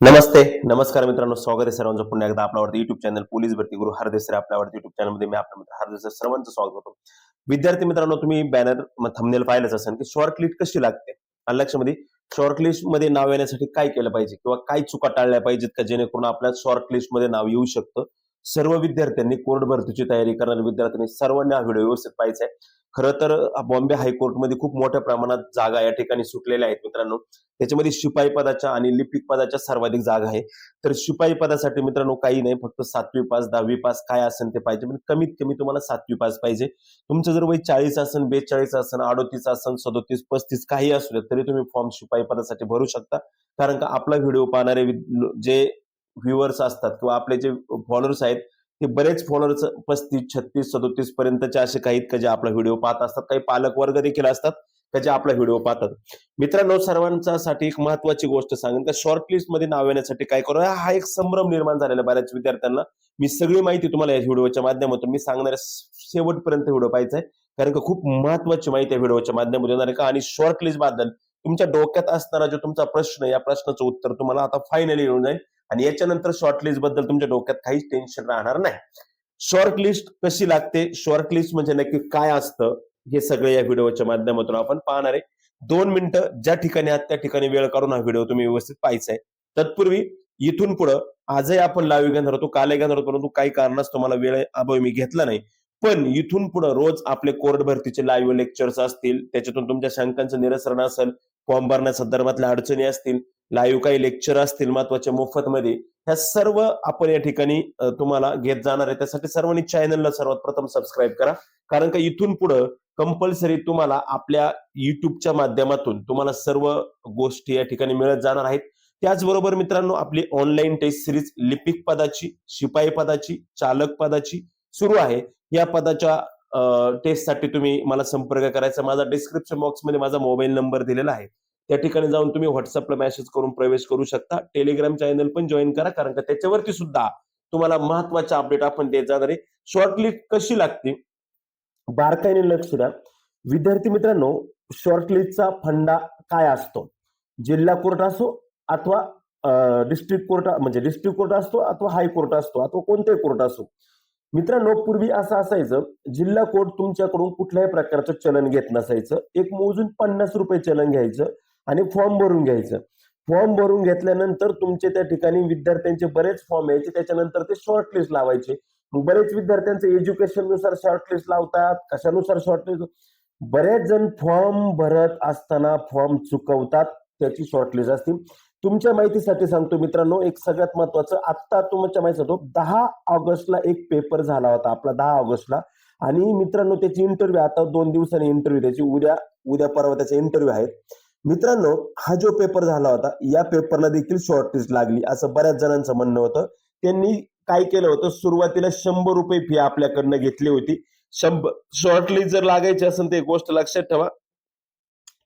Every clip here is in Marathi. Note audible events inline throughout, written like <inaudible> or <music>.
नमस्ते नमस्कार मित्रांनो स्वागत आहे सर्वांचं. पुन्हा एकदा आपल्यावरती युट्यूब चॅनल पोलीस भरती गुरु हरदेसरे आपल्यावरती युट्यूब चॅनलमध्ये मी आपल्या मित्र हरदेसर सर्वांचं स्वागत करतो. विद्यार्थी मित्रांनो तुम्ही बॅनर थंबनेल पाहिलंच असेल की शॉर्ट लिस्ट कशी लागते? आणि लक्षामध्ये शॉर्ट लिस्टमध्ये नाव येण्यासाठी काय केलं पाहिजे किंवा काय चुका टाळल्या पाहिजेत का जेणेकरून आपल्या शॉर्ट लिस्टमध्ये नाव येऊ शकतं? सर्व विद्यार्थ्यांनी कोर्ट भरतीची तयारी करणाऱ्या विद्यार्थ्यांनी सर्वांनी हा व्हिडिओ व्यवस्थित पाहिजे आहे. खरं तर बॉम्बे हायकोर्टमध्ये खूप मोठ्या प्रमाणात जागा या ठिकाणी सुटलेल्या आहेत मित्रांनो. त्याच्यामध्ये शिपाई पदाच्या आणि लिपिक पदाच्या सर्वाधिक जागा आहे. तर शिपाई पदासाठी मित्रांनो काही नाही फक्त सातवी पास दहावी पास काय असेल ते पाहिजे पण कमीत कमी तुम्हाला सातवी पास पाहिजे. तुमचं जर वय चाळीस असेल बेचाळीस असेल अडोतीस असेल सदोतीस पस्तीस काही असू द्या तरी तुम्ही फॉर्म शिपाई पदासाठी भरू शकता. कारण का आपला व्हिडिओ पाहणारे जे व्ह्युअर्स असतात किंवा आपले जे फॉलोअर्स आहेत ते बरेच फॉलोअर्स पस्तीस छत्तीस सदोतीस पर्यंतचे असे काही का जे आपला व्हिडिओ पाहत असतात. काही पालक वर्ग देखील असतात का जे आपला व्हिडिओ पाहतात. मित्रांनो सर्वांच्या साठी एक महत्वाची गोष्ट सांगेन का शॉर्ट लिस्टमध्ये नाव येण्यासाठी काय करू हा एक संभ्रम निर्माण झालेला आहे बऱ्याच विद्यार्थ्यांना. मी सगळी माहिती तुम्हाला या व्हिडिओच्या माध्यमातून मी सांगणाऱ्या शेवटपर्यंत व्हिडिओ पाहायचा आहे. कारण का खूप महत्वाची माहिती आहे व्हिडिओच्या माध्यमातून येणार का? आणि शॉर्ट लिस्टबद्दल तुमच्या डोक्यात असणारा जो तुमचा प्रश्न या प्रश्नाचं उत्तर तुम्हाला आता फायनली येऊन जाईल. आणि याच्यानंतर शॉर्ट लिस्टबद्दल तुमच्या डोक्यात काहीच टेन्शन राहणार नाही. शॉर्ट लिस्ट कशी लागते? शॉर्ट लिस्ट म्हणजे नक्की काय असतं? हे सगळे या व्हिडिओच्या माध्यमातून आपण पाहणार आहे. दोन मिनिटं ज्या ठिकाणी आहात त्या ठिकाणी वेळ काढून हा व्हिडिओ तुम्ही व्यवस्थित पाहायचा आहे. तत्पूर्वी इथून पुढं आजही आपण लाईव्ह घेणार होतो कालही घेणार होतो परंतु काही कारणास तुम्हाला वेळ अभावी मी घेतला नाही. पण इथून पुढे रोज आपले कोर्ट भरतीचे लाईव्ह लेक्चर्स असतील त्याच्यातून तुमच्या शंकांचं निरसरण असेल फॉर्म भरण्या संदर्भातल्या अडचणी असतील लाईव्ह काही लेक्चर असतील महत्त्वाच्या मोफत मध्ये ह्या सर्व आपण या ठिकाणी तुम्हाला घेत जाणार आहे. त्यासाठी सर्वांनी चॅनलला सर्वात प्रथम सबस्क्राईब करा. कारण का इथून पुढं कंपल्सरी तुम्हाला आपल्या युट्यूबच्या माध्यमातून तुम्हाला सर्व गोष्टी या ठिकाणी मिळत जाणार आहेत. त्याचबरोबर मित्रांनो आपली ऑनलाईन टेस्ट सिरीज लिपिक पदाची शिपाई पदाची चालक पदाची सुरू आहे. या पदाच्या टेस्टसाठी तुम्ही मला संपर्क करायचा. माझा डिस्क्रिप्शन बॉक्समध्ये माझा मोबाईल नंबर दिलेला आहे. त्या ठिकाणी जाऊन तुम्ही व्हॉट्सअपला मेसेज करून प्रवेश करू शकता. टेलिग्राम चॅनल पण जॉईन करा. कारण का त्याच्यावरती सुद्धा तुम्हाला महत्त्वाचे अपडेट आपण देत जाणार आहे. शॉर्टलिस्ट कशी लागते? बारकाईने लक्ष द्या. विद्यार्थी मित्रांनो शॉर्टलिस्टचा फंडा काय असतो? जिल्हा कोर्ट असो अथवा डिस्ट्रिक्ट कोर्ट म्हणजे डिस्ट्रिक्ट कोर्ट असतो अथवा हायकोर्ट असतो अथवा कोणताही कोर्ट असो. मित्रांनो पूर्वी असं असायचं जिल्हा कोर्ट तुमच्याकडून कुठल्याही प्रकारचं चलन घेत नसायचं. एक मोजून पन्नास रुपये चलन घ्यायचं आणि फॉर्म भरून घ्यायचं. फॉर्म भरून घेतल्यानंतर तुमचे त्या ठिकाणी विद्यार्थ्यांचे बरेच फॉर्म यायचे. त्याच्यानंतर ते शॉर्टलिस्ट लावायचे. मग बरेच विद्यार्थ्यांचे एज्युकेशननुसार शॉर्टलिस्ट लावतात. कशानुसार शॉर्टलिस्ट बरेच जण फॉर्म भरत असताना फॉर्म चुकवतात त्याची शॉर्टलिस्ट असते. तुमच्या माहितीसाठी सांगतो मित्रांनो एक सगळ्यात महत्वाचं आत्ता तुमच्या माहिती सांगतो दहा ऑगस्टला एक पेपर झाला होता आपला दहा ऑगस्टला. आणि मित्रांनो त्याची इंटरव्ह्यू आता दोन दिवसांनी इंटरव्ह्यू त्याची उद्या उद्या परवा त्याचे इंटरव्ह्यू आहेत. मित्रांनो हा जो पेपर झाला होता या पेपरला देखील शॉर्टलिस्ट लागली असं बऱ्याच जणांचं म्हणणं होतं. त्यांनी काय केलं होतं सुरुवातीला शंभर रुपये फी आपल्याकडनं घेतली होती. शंभर शॉर्टलिस्ट जर लागायची असेल तर एक गोष्ट लक्षात ठेवा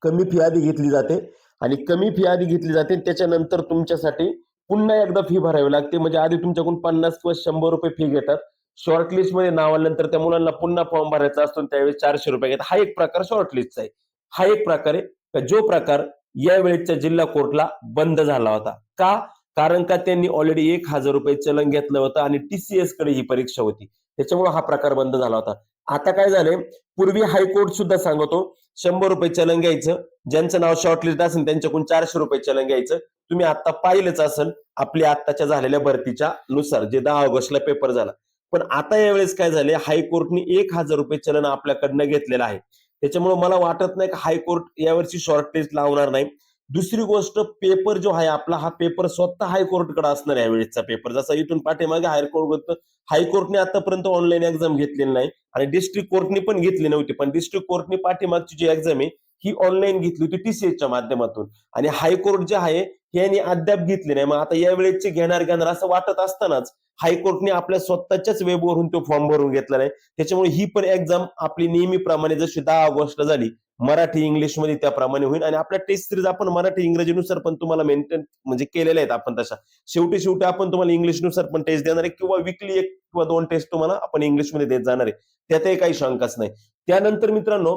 कमी फी आधी घेतली जाते. आणि कमी फी आधी घेतली जाते. त्याच्यानंतर तुमच्यासाठी पुन्हा एकदा फी भरावी लागते. म्हणजे आधी तुमच्याकडून पन्नास किंवा शंभर रुपये फी घेतात. शॉर्टलिस्टमध्ये नाव आल्यानंतर त्या मुलांना पुन्हा फॉर्म भरायचा असतो त्यावेळी चारशे रुपये घेतात. हा एक प्रकार शॉर्टलिस्टचा आहे. हा एक प्रकार आहे. जो प्रकार यावेळेच्या जिल्हा कोर्टला बंद झाला होता. का? कारण का त्यांनी ऑलरेडी एक हजार रुपये चलन घेतलं होतं आणि टीसीएसकडे ही परीक्षा होती. त्याच्यामुळे हा प्रकार बंद झाला होता. आता काय झालंय? पूर्वी हायकोर्ट सुद्धा सांगतो शंभर रुपये चलन घ्यायचं ज्यांचं नाव शॉर्टलिस्ट असेल त्यांच्याकडून चारशे रुपये चलन घ्यायचं. तुम्ही आता पाहिलंच असेल आपल्या आत्ताच्या झालेल्या भरतीच्या नुसार जे दहा ऑगस्टला पेपर झाला. पण आता यावेळेस काय झाले हायकोर्टने एक हजार रुपये चलन आपल्याकडनं घेतलेलं आहे. त्याच्यामुळे मला वाटत नाही की हायकोर्ट यावर्षी शॉर्टलिस्ट लावणार नाही. दुसरी गोष्ट पेपर जो आहे आपला हा पेपर स्वतः हायकोर्टकडे असणार आहे यावेळेसचा पेपर. जसा इथून पाठीमागे हायकोर्ट हायकोर्टने आतापर्यंत ऑनलाईन एक्झाम घेतलेली नाही आणि डिस्ट्रिक्ट कोर्टने पण घेतली नव्हती. पण डिस्ट्रिक्ट कोर्टने पाठीमागची जी एक्झाम आहे ही ऑनलाईन घेतली होती टीसीएसच्या माध्यमातून. आणि हायकोर्ट जे आहे यांनी अद्याप घेतली नाही. मग आता यावेळेसचे घेणार घेणार असं वाटत असतानाच हायकोर्टने आपल्या स्वतःच्याच वेबवरून तो फॉर्म भरून घेतला नाही. त्याच्यामुळे ही पण एक्झाम आपली नेहमीप्रमाणे जशी दहा ऑगस्टला झाली मराठी इंग्लिशमध्ये त्याप्रमाणे होईल. आणि आपल्या टेस्ट सिरीज आपण मराठी इंग्रजीनुसार पण तुम्हाला मेंटेन म्हणजे केलेल्या आहेत आपण तशा. शेवटी शेवटी आपण तुम्हाला इंग्लिशनुसार पण टेस्ट देणार आहे किंवा विकली एक किंवा दोन टेस्ट तुम्हाला आपण इंग्लिशमध्ये देत जाणार आहे. त्यातही काही शंकाच नाही. त्यानंतर मित्रांनो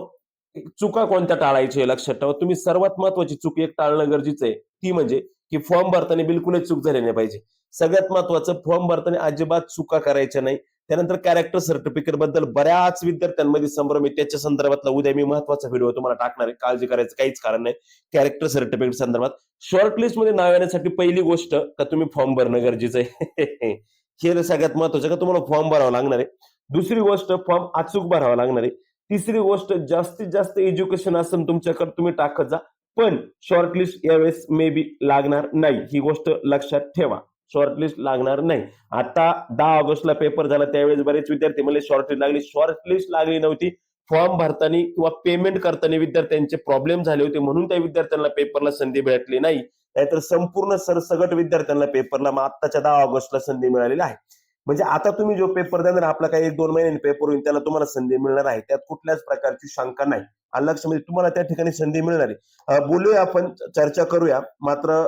चुका कोणत्या टाळायच्या लक्षात ठेवा. तुम्ही सर्वात महत्वाची चूक एक टाळणं गरजेचं आहे. ती म्हणजे की फॉर्म भरताना बिलकुलच चूक झाली नाही पाहिजे. सगळ्यात महत्वाचं फॉर्म भरताना अजिबात चुका करायच्या नाही. त्यानंतर कॅरेक्टर सर्टिफिकेटबद्दल बऱ्याच विद्यार्थ्यांमध्ये संभ्रम आहे. त्याच्या संदर्भातला उद्या मी महत्त्वाचा व्हिडिओ तुम्हाला टाकणार आहे. काळजी करायचं काहीच कारण नाही. कॅरेक्टर सर्टिफिकेट संदर्भात. शॉर्टलिस्टमध्ये नाव येण्यासाठी पहिली गोष्ट का तुम्ही फॉर्म भरणं गरजेचं आहे. <laughs> हे सगळ्यात महत्वाचं का? तुम्हाला फॉर्म भरावा लागणार आहे. दुसरी गोष्ट फॉर्म अचूक भरावा लागणार आहे. तिसरी गोष्ट जास्तीत जास्त एज्युकेशन असेल तुमच्याकडे तुम्ही टाकत जा. पण शॉर्टलिस्ट यावेळेस मे बी लागणार नाही. ही गोष्ट लक्षात ठेवा. शॉर्टलिस्ट लागणार नाही. आता दहा ऑगस्टला पेपर झाला त्यावेळेस बरेच विद्यार्थी म्हणले शॉर्टलिस्ट लागली. शॉर्टलिस्ट लागली नव्हती. फॉर्म भरताना किंवा पेमेंट करताना विद्यार्थ्यांचे प्रॉब्लेम झाले होते. म्हणून त्या विद्यार्थ्यांना पेपरला संधी भेटली नाही. नाहीतर संपूर्ण सरसगट विद्यार्थ्यांना पेपरला मग आत्ताच्या दहा ऑगस्टला संधी मिळालेली आहे. म्हणजे आता तुम्ही जो पेपर द्याल आपला काही एक दोन महिन्यांनी पेपर होईल त्याला तुम्हाला संधी मिळणार आहे. त्यात कुठल्याच प्रकारची शंका नाही. लक्ष म्हणजे तुम्हाला त्या ठिकाणी संधी मिळणार आहे. बोलूया आपण चर्चा करूया. मात्र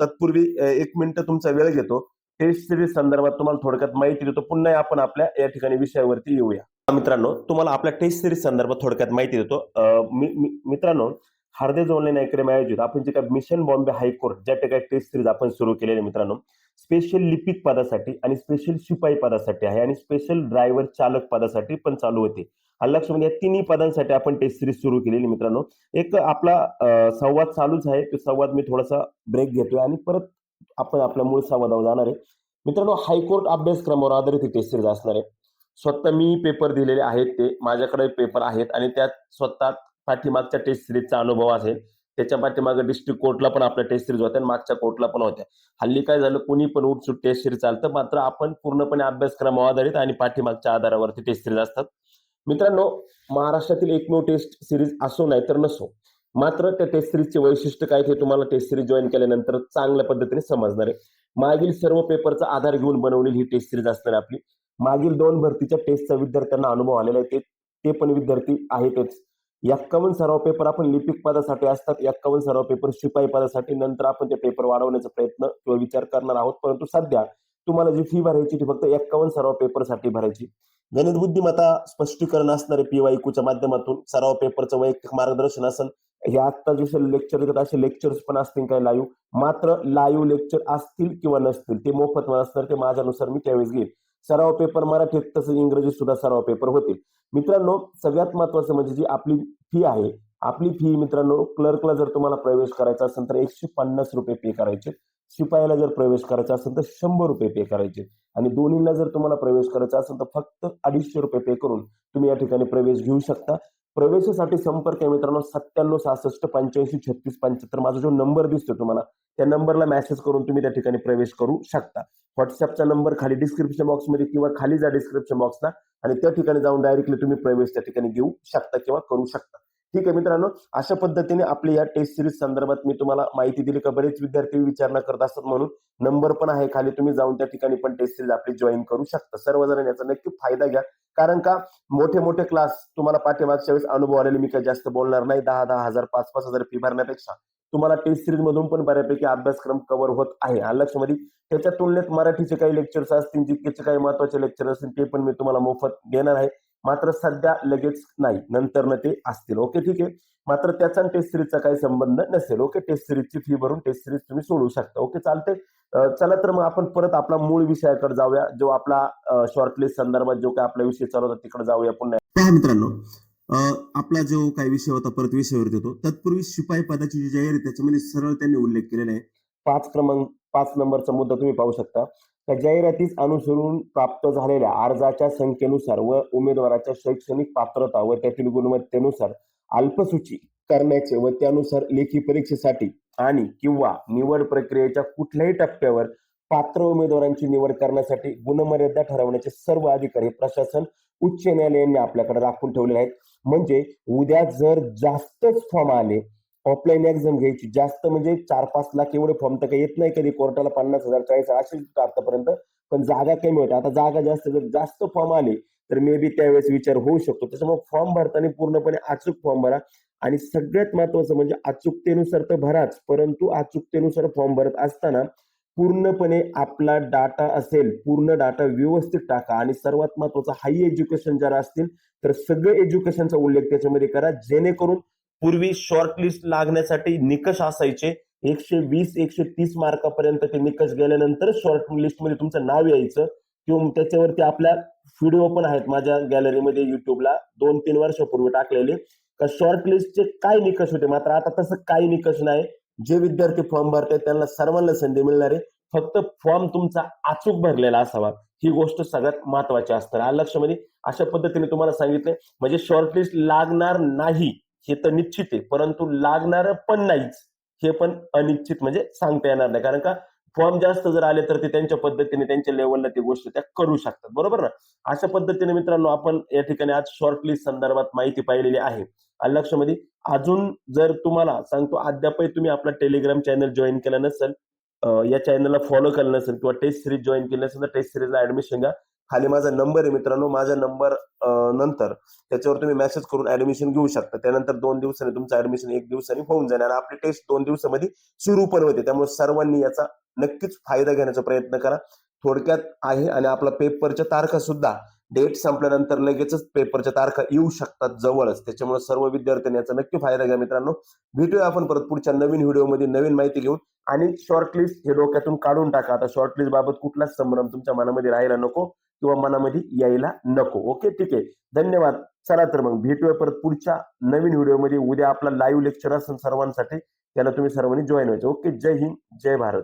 तत्पूर्वी एक मिनिट तुमचा वेळ घेतो. टेस्ट सिरीज संदर्भात तुम्हाला थोडक्यात माहिती देतो. पुन्हा आपण आपल्या या ठिकाणी विषयावरती येऊया. मित्रांनो तुम्हाला आपल्या टेस्ट सिरीज संदर्भात थोडक्यात माहिती देतो. मित्रांनो हार्देज ऑनलाईन अकॅडमी आयोजित आपण जे काय मिशन बॉम्बे हायकोर्ट ज्या ठिकाणी टेस्ट सिरीज आपण सुरू केलेले मित्रांनो स्पेशल लिपिक पदासाठी आणि स्पेशल शिपाई पदासाठी आहे आणि स्पेशल ड्रायव्हर चालक पदासाठी पण चालू होते. आणि या तिन्ही पदांसाठी आपण टेस्ट सिरीज सुरू केलेली मित्रांनो. एक आपला संवाद चालूच आहे. तो संवाद मी थोडासा ब्रेक घेतोय आणि परत आपण आपल्या मूळ संवादावर जाणार आहे. मित्रांनो हायकोर्ट अभ्यासक्रमावर आधारित ही टेस्ट सिरीज असणार आहे. स्वतः मी पेपर दिलेले आहेत ते माझ्याकडे पेपर आहेत आणि त्यात स्वतः पाठीमागच्या टेस्ट सिरीजचा अनुभव असेल त्याच्या पाठीमागे डिस्ट्रिक्ट कोर्टला पण आपल्या टेस्ट सिरीज होत्या आणि मागच्या कोर्टला पण होत्या. हल्ली काय झालं कोणी पण उठसूट टेस्ट सिरीज चालतं मात्र आपण पूर्णपणे अभ्यासक्रमावर आधारित आणि पाठीमागच्या आधारावरती टेस्ट सिरीज असतात. मित्रांनो महाराष्ट्रातील एकमेव टेस्ट सिरीज असो नाही तर नसो मात्र त्या टेस्ट सिरीजचे वैशिष्ट्य काय ते तुम्हाला टेस्ट सिरीज जॉईन केल्यानंतर चांगल्या पद्धतीने समजणार आहे. मागील सर्व पेपरचा आधार घेऊन बनवलेली ही टेस्ट सिरीज असणार आपली. मागील दोन भरतीच्या टेस्टचा विद्यार्थ्यांना अनुभव आलेला आहे ते पण विद्यार्थी आहेतच एक्कावन्न सराव पेपर आपण लिपिक पदासाठी असतात एक्कावन्न सराव पेपर शिपाई पदासाठी नंतर आपण ते पेपर वाढवण्याचा प्रयत्न किंवा विचार करणार आहोत. परंतु सध्या तुम्हाला जी फी भरायची ती फक्त एक्कावन्न सराव पेपरसाठी भरायची गणित बुद्धिमत्ता स्पष्टीकरण असणारे पीवायकूच्या माध्यमातून सराव पेपरचं वैयक्तिक मार्गदर्शन असेल हे आता जसे लेक्चर देतात असे लेक्चर्स पण असतील काय लाईव्ह मात्र लाईव्ह लेक्चर असतील किंवा नसतील ते मोफत असणार ते माझ्यानुसार मी त्यावेळेस घेईल सराव पेपर मराठीत तसं इंग्रजीत सुद्धा सराव पेपर होतील मित्रांनो सगळ्यात महत्वाचं म्हणजे जी आपली फी आहे आपली फी मित्रांनो क्लर्कला जर तुम्हाला प्रवेश करायचा असेल तर एकशे पन्नास रुपये पे करायचे. शिपायाला जर प्रवेश करायचा असेल तर शंभर रुपये पे करायचे. आणि दोन्हीला जर तुम्हाला प्रवेश करायचा असेल तर फक्त अडीचशे रुपये पे करून तुम्ही या ठिकाणी प्रवेश घेऊ शकता. प्रवेशासाठी संपर्क आहे मित्रांनो. सत्त्याण्णव सहासष्ट पंच्याऐंशी छत्तीस पंच्याहत्तर. माझा जो नंबर दिसतो तुम्हाला त्या नंबरला मेसेज करून तुम्ही त्या ठिकाणी प्रवेश करू शकता. व्हॉट्सअपचा नंबर खाली डिस्क्रिप्शन बॉक्समध्ये किंवा खाली जा डिस्क्रिप्शन बॉक्सला आणि त्या ठिकाणी जाऊन डायरेक्टली तुम्ही प्रवेश त्या ठिकाणी घेऊ शकता किंवा करू शकता. ठीक आहे मित्रांनो अशा पद्धतीने आपली या टेस्ट सिरीज संदर्भात मी तुम्हाला माहिती दिली का बरेच विद्यार्थी विचारणा करत असतात म्हणून. नंबर पण आहे खाली तुम्ही जाऊन त्या ठिकाणी पण टेस्ट सिरीज आपली जॉईन करू शकता. सर्वजण याचा नक्की फायदा घ्या. कारण का मोठे मोठे क्लास तुम्हाला पाठीमागच्या वेळेस अनुभव आलेले मी काय जास्त बोलणार नाही. दहा दहा हजार पाच पाच हजार फी भरण्यापेक्षा. तुम्हाला टेस्ट सिरीज मधून पण बऱ्यापैकी अभ्यासक्रम कव्हर होत आहे. आणि लक्षमध्ये त्याच्या तुलनेत मराठीचे काही लेक्चर्स असतील जितकेचे काही महत्त्वाचे लेक्चर असतील ते पण मी तुम्हाला मोफत देणार आहे. मात्र सध्या लगेच नाही. नंतर ते असतील. ओके ठीक आहे. मात्र त्याचा आणि टेस्ट सिरीजचा काही संबंध नसेल. ओके टेस्ट सिरीजची फी भरून टेस्ट सिरीज तुम्ही सोडू शकता. ओके चालते चला तर मग आपण परत आपला मूळ विषयाकडे जाऊया. जो आपला शॉर्टलिस्ट संदर्भात जो काय आपला विषय चालू होता तिकडे जाऊया पुन्हा. पहा मित्रांनो आपला जो काही विषय होता परत विषयावर येतो. तत्पूर्वी शिपाई पदाची जी जाहीर आहे त्याच्यामध्ये सरळ त्यांनी उल्लेख केलेला आहे. पाच क्रमांक पाच नंबरचा मुद्दा तुम्ही पाहू शकता. त्या जाहिरातीस अनुसरून प्राप्त झालेल्या अर्जाच्या संख्येनुसार व उमेदवाराच्या शैक्षणिक पात्रता व त्यातील गुणवत्तेनुसार अल्पसूची करण्याचे व त्यानुसार लेखी परीक्षेसाठी आणि किंवा निवड प्रक्रियेच्या कुठल्याही टप्प्यावर पात्र उमेदवारांची निवड करण्यासाठी गुणमर्यादा ठरवण्याचे सर्व अधिकार हे प्रशासन उच्च न्यायालयाने आपल्याकडे राखून ठेवलेले आहेत. म्हणजे उद्या जर जास्तच फॉर्म आले ऑफलाईन एक्झाम घ्यायची. जास्त म्हणजे चार पाच लाख एवढे फॉर्म तर काही येत नाही कधी. कोर्टाला पन्नास हजार चाळीस असेल आतापर्यंत. पण जागा कमी होत्या आता जागा जास्त जर जास्त फॉर्म आले तर मे बी त्यावेळेस विचार होऊ शकतो. त्याच्यामुळे फॉर्म भरताना पूर्णपणे अचूक फॉर्म भरा. आणि सगळ्यात महत्वाचं म्हणजे अचूकतेनुसार तर भराच. परंतु अचूकतेनुसार फॉर्म भरत असताना पूर्णपणे आपला डाटा असेल पूर्ण डाटा व्यवस्थित टाका. आणि सर्वात महत्वाचं हाय एज्युकेशन जर असतील तर सगळं एज्युकेशनचा उल्लेख त्याच्यामध्ये करा. जेणेकरून पूर्वी शॉर्ट लिस्ट लागण्यासाठी निकष असायचे. एकशे वीस एकशे तीस मार्कापर्यंत ते निकष गेल्यानंतर शॉर्ट लिस्टमध्ये तुमचं नाव यायचं. किंवा त्याच्यावरती आपल्या व्हिडिओ पण आहेत माझ्या गॅलरीमध्ये युट्यूबला दोन तीन वर्षापूर्वी टाकलेले. का शॉर्ट लिस्टचे काय निकष होते? मात्र आता तसं काही निकष नाही. जे विद्यार्थी फॉर्म भरतात त्यांना सर्वांना संधी मिळणार आहे. फक्त फॉर्म तुमचा अचूक भरलेला असावा. ही गोष्ट सगळ्यात महत्वाची असते लक्ष लक्षामध्ये अशा पद्धतीने तुम्हाला सांगितले म्हणजे शॉर्टलिस्ट लागणार नाही. हे तर निश्चित आहे परंतु लागणार पण नाहीच. हे पण अनिश्चित म्हणजे सांगता येणार नाही. कारण का फॉर्म जास्त जर आले तर ते त्यांच्या पद्धतीने त्यांच्या लेवलला ती गोष्ट त्या करू शकतात. बरोबर ना? अशा पद्धतीने मित्रांनो आपण या ठिकाणी आज शॉर्टलिस्ट संदर्भात माहिती पाहिलेली आहे. आलं लक्षामध्ये अजून जर तुम्हाला सांगतो अद्यापही तुम्ही आपला टेलिग्राम चॅनल जॉईन केला नसेल या चॅनलला फॉलो केलं नसेल किंवा टेस्ट सिरीज जॉईन केली नसेल तर टेस्ट सिरीजला ऍडमिशन घ्या. खाली माझा नंबर आहे मित्रांनो. माझा नंबर नंतर त्याच्यावर तुम्ही मेसेज करून ऍडमिशन घेऊ शकता. त्यानंतर दोन दिवसांनी तुमचं ऍडमिशन एक दिवसांनी होऊन जाईल. आणि आपली टेस्ट दोन दिवसामध्ये सुरू पण होते. त्यामुळे सर्वांनी याचा नक्कीच फायदा घेण्याचा प्रयत्न करा. थोडक्यात आहे आणि आपला पेपरच्या तारखा सुद्धा डेट संपल्यानंतर लगेचच पेपरच्या तारखा येऊ शकतात जवळच. त्याच्यामुळे सर्व विद्यार्थ्यांनी याचा नक्की फायदा घ्या मित्रांनो. भेटूया आपण परत पुढच्या नवीन व्हिडिओमध्ये नवीन माहिती घेऊन. आणि शॉर्टलिस्ट हे डोक्यातून काढून टाका. आता शॉर्टलिस्ट बाबत कुठलाच संभ्रम तुमच्या मनामध्ये राहायला नको. किंवा मनामध्ये यायला नको. ओके ठीक आहे. धन्यवाद. चला तर मग भेटूया परत पुढच्या नवीन व्हिडिओमध्ये. उद्या आपला लाईव्ह लेक्चर असेल सर्वांसाठी. त्याला तुम्ही सर्वांनी जॉईन व्हायचं. ओके जय हिंद जय भारत.